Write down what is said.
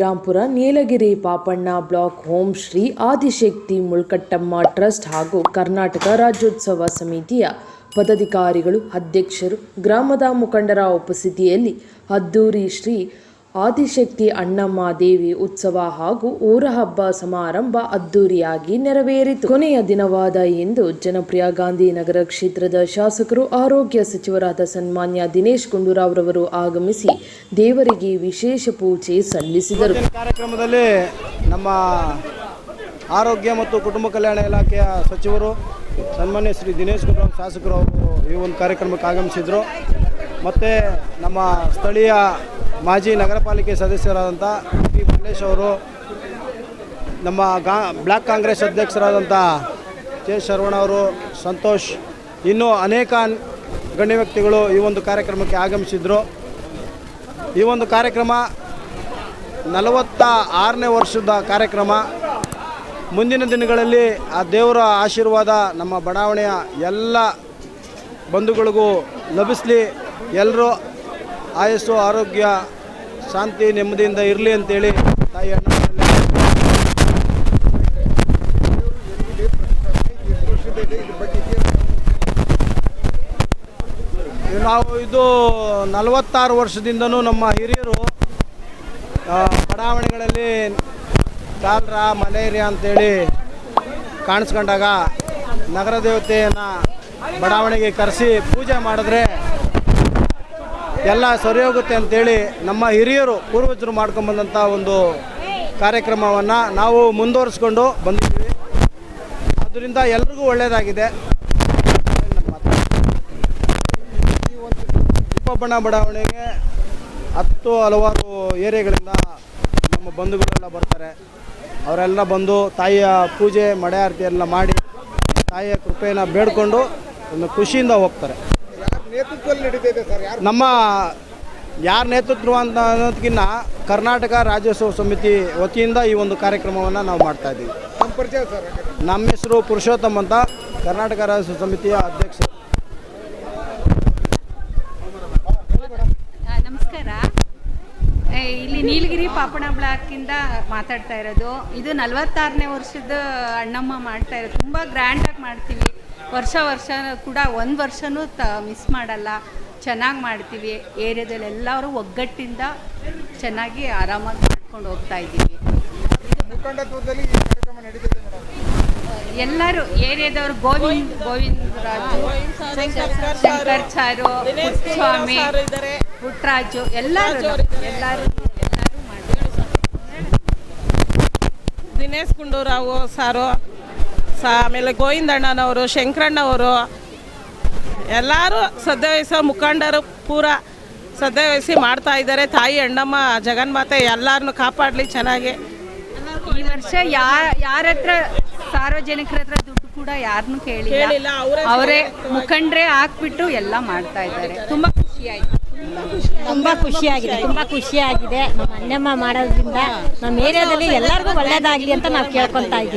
Srirampura, Nilagiri, Papanna block, home Shri Adishakti Mulkattamma trust ಹಾಗೂ ಕರ್ನಾಟಕ ರಾಜ್ಯೋತ್ಸವ ಸಮಿತಿಯ ಪದಾಧಿಕಾರಿಗಳು, ಅಧ್ಯಕ್ಷರು, ಗ್ರಾಮದ ಮುಖಂಡರ ಉಪಸ್ಥಿತಿಯಲ್ಲಿ ಅದ್ದೂರಿ ಶ್ರೀ ಆದಿಶಕ್ತಿ ಅಣ್ಣಮ್ಮ ದೇವಿ ಉತ್ಸವ ಹಾಗೂ ಊರ ಹಬ್ಬ ಸಮಾರಂಭ ಅದ್ದೂರಿಯಾಗಿ ನೆರವೇರಿತು. ಕೊನೆಯ ದಿನವಾದ ಇಂದು ಜನಪ್ರಿಯ ಗಾಂಧಿನಗರ ಕ್ಷೇತ್ರದ ಶಾಸಕರು, ಆರೋಗ್ಯ ಸಚಿವರಾದ ಸನ್ಮಾನ್ಯ ದಿನೇಶ್ ಗುಂಡೂರಾವ್ ರವರು ಆಗಮಿಸಿ ದೇವರಿಗೆ ವಿಶೇಷ ಪೂಜೆ ಸಲ್ಲಿಸಿದರು. ಕಾರ್ಯಕ್ರಮದಲ್ಲಿ ನಮ್ಮ ಆರೋಗ್ಯ ಮತ್ತು ಕುಟುಂಬ ಕಲ್ಯಾಣ ಇಲಾಖೆಯ ಸಚಿವರು, ಸನ್ಮಾನ್ಯ ಶ್ರೀ ದಿನೇಶ್ ಗುಂಡೂರಾವ್ ಶಾಸಕರು ಈ ಒಂದು ಕಾರ್ಯಕ್ರಮಕ್ಕೆ ಆಗಮಿಸಿದರು. ಮತ್ತು ನಮ್ಮ ಸ್ಥಳೀಯ ಮಾಜಿ ನಗರ ಪಾಲಿಕೆ ಸದಸ್ಯರಾದಂಥ ಪಿ ಪುಣೇಶ್ ಅವರು, ನಮ್ಮ ಗಾ, ಬ್ಲಾಕ್ ಕಾಂಗ್ರೆಸ್ ಅಧ್ಯಕ್ಷರಾದಂಥ ಕೆ ಶರವಣ ಅವರು, ಸಂತೋಷ್, ಇನ್ನೂ ಅನೇಕ ಗಣ್ಯ ವ್ಯಕ್ತಿಗಳು ಈ ಒಂದು ಕಾರ್ಯಕ್ರಮಕ್ಕೆ ಆಗಮಿಸಿದರು. ಈ ಒಂದು ಕಾರ್ಯಕ್ರಮ ನಲವತ್ತ ಆರನೇ ವರ್ಷದ ಕಾರ್ಯಕ್ರಮ. ಮುಂದಿನ ದಿನಗಳಲ್ಲಿ ಆ ದೇವರ ಆಶೀರ್ವಾದ ನಮ್ಮ ಬಡಾವಣೆಯ ಎಲ್ಲ ಬಂಧುಗಳಿಗೂ ಲಭಿಸಲಿ. ಎಲ್ಲರೂ ಆಯಸ್ಸು, ಆರೋಗ್ಯ, ಶಾಂತಿ, ನೆಮ್ಮದಿಯಿಂದ ಇರಲಿ ಅಂತೇಳಿ ತಾಯಿ ಅಣ್ಣ ನಾವು ಇದು ನಲವತ್ತಾರು ವರ್ಷದಿಂದನೂ ನಮ್ಮ ಹಿರಿಯರು ಬಡಾವಣೆಗಳಲ್ಲಿ ಕಾಲ್ರ ಮಲೇರಿಯಾ ಅಂತೇಳಿ ಕಾಣಿಸ್ಕೊಂಡಾಗ ನಗರ ದೇವತೆಯನ್ನು ಬಡಾವಣೆಗೆ ಕರೆಸಿ ಪೂಜೆ ಮಾಡಿದ್ರೆ ಎಲ್ಲ ಸರಿ ಹೋಗುತ್ತೆ ಅಂತೇಳಿ ನಮ್ಮ ಹಿರಿಯರು ಪೂರ್ವಜರು ಮಾಡ್ಕೊಂಬಂದಂಥ ಒಂದು ಕಾರ್ಯಕ್ರಮವನ್ನು ನಾವು ಮುಂದುವರಿಸ್ಕೊಂಡು ಬಂದಿದ್ದೀವಿ ಅದರಿಂದ ಎಲ್ರಿಗೂ ಒಳ್ಳೆಯದಾಗಿದೆ ಬಣ್ಣ ಬಡಾವಣೆಗೆ ಹತ್ತು ಹಲವಾರು ಏರಿಯಾಗಳಿಂದ ನಮ್ಮ ಬಂಧುಗಳೆಲ್ಲ ಬರ್ತಾರೆ ಅವರೆಲ್ಲ ಬಂದು ತಾಯಿಯ ಪೂಜೆ ಮಡೆ ಆರತಿ ಎಲ್ಲ ಮಾಡಿ ತಾಯಿಯ ಕೃಪೆಯನ್ನು ಬೇಡ್ಕೊಂಡು ಒಂದು ಖುಷಿಯಿಂದ ಹೋಗ್ತಾರೆ ನೇತೃತ್ವದಲ್ಲಿ ನಡೀತಿದೆ ಸರ್ ಯಾರು? ನಮ್ಮ ಯಾರ ನೇತೃತ್ವ ಅಂತ ಅನ್ನೋದಕ್ಕಿಂತ ಕರ್ನಾಟಕ ರಾಜ್ಯೋತ್ಸವ ಸಮಿತಿ ವತಿಯಿಂದ ಈ ಒಂದು ಕಾರ್ಯಕ್ರಮವನ್ನು ನಾವು ಮಾಡ್ತಾ ಇದ್ದೀವಿ. ನಮ್ಮ ಪರಿಚಯ ಸರ್ ನಮ್ಮ ಹೆಸರು ಪುರುಷೋತ್ತಮ್ ಅಂತ ಕರ್ನಾಟಕ ರಾಜ್ಯೋತ್ಸವ ಸಮಿತಿಯ ಅಧ್ಯಕ್ಷ ನಮಸ್ಕಾರ. ಏ, ಇಲ್ಲಿ ನೀಲಗಿರಿ ಪಾಪಣ ಬ್ಲಾಕಿಂದ ಮಾತಾಡ್ತಾ ಇರೋದು. ಇದು ನಲವತ್ತಾರನೇ ವರ್ಷದ ಅಣ್ಣಮ್ಮ ಮಾಡ್ತಾ ಇರೋದು. ತುಂಬ ಗ್ರ್ಯಾಂಡಾಗಿ ಮಾಡ್ತೀವಿ. ವರ್ಷ ವರ್ಷ ಕೂಡ ಒಂದು ವರ್ಷನೂ ತ ಮಿಸ್ ಮಾಡಲ್ಲ. ಚೆನ್ನಾಗಿ ಮಾಡ್ತೀವಿ. ಏರಿಯಾದಲ್ಲಿ ಎಲ್ಲರೂ ಒಗ್ಗಟ್ಟಿಂದ ಚೆನ್ನಾಗಿ ಆರಾಮಾಗಿ ಮಾಡ್ಕೊಂಡು ಹೋಗ್ತಾ ಇದ್ದೀವಿ. ಎಲ್ಲರೂ ಏರಿಯಾದವರು ಗೋವಿಂದ್ ಗೋವಿಂದ ರಾಜು ಶಂಕರ್ ಚಾರು ಸ್ವಾಮಿ ಪುಟ್ಟರಾಜು ಎಲ್ಲರೂ ಎಲ್ಲರೂ ಎಲ್ಲರೂ ಮಾಡ್ತಾರೆ ದಿನೇಶ್ ಗುಂಡೂರಾವು ಸಾರು. ಸಾ ಆಮೇಲೆ ಗೋವಿಂದಣ್ಣನವರು ಶಂಕರಣ್ಣವರು ಎಲ್ಲರೂ ಸದ್ಯವಹಿಸೋ ಮುಖಂಡರು ಪೂರ ಸದ್ಯವಹಿಸಿ ಮಾಡ್ತಾ ಇದ್ದಾರೆ. ತಾಯಿ ಅಣ್ಣಮ್ಮ ಜಗನ್ಮಾತೆ ಎಲ್ಲರನ್ನು ಕಾಪಾಡಲಿ ಚೆನ್ನಾಗಿ. ಈ ವರ್ಷ ಯಾರ ಯಾರ ಹತ್ರ ಸಾರ್ವಜನಿಕರ ಹತ್ರ ದುಡ್ಡು ಕೂಡ ಯಾರನ್ನು ಕೇಳಿಲ್ಲ. ಕೇಳಿಲ್ಲ, ಅವರೇ ಮುಖಂಡ್ರೆ ಹಾಕ್ಬಿಟ್ಟು ಎಲ್ಲ ಮಾಡ್ತಾ ಇದ್ದಾರೆ. ತುಂಬಾ ಖುಷಿ ಆಯ್ತು. ತುಂಬಾ ಖುಷಿಯಾಗಿದೆ ತುಂಬಾ ಖುಷಿಯಾಗಿದೆ ನಮ್ಮ ಅಣ್ಣಮ್ಮ ಮಾಡೋದ್ರಿಂದ ನಮ್ಮ ಏರಿಯಾದಲ್ಲಿ ಎಲ್ಲರಿಗೂ ಒಳ್ಳೇದಾಗ್ಲಿ ಅಂತ ನಾವು ಕೇಳ್ಕೊಂತಾ ಇದ್ದೀವಿ.